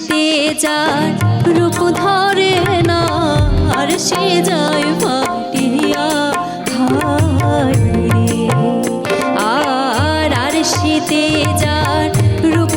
খুশিতে যায় রূপ ধরে না আর সে যায় ভাটিয়া আর আর শীতে যায় রূপ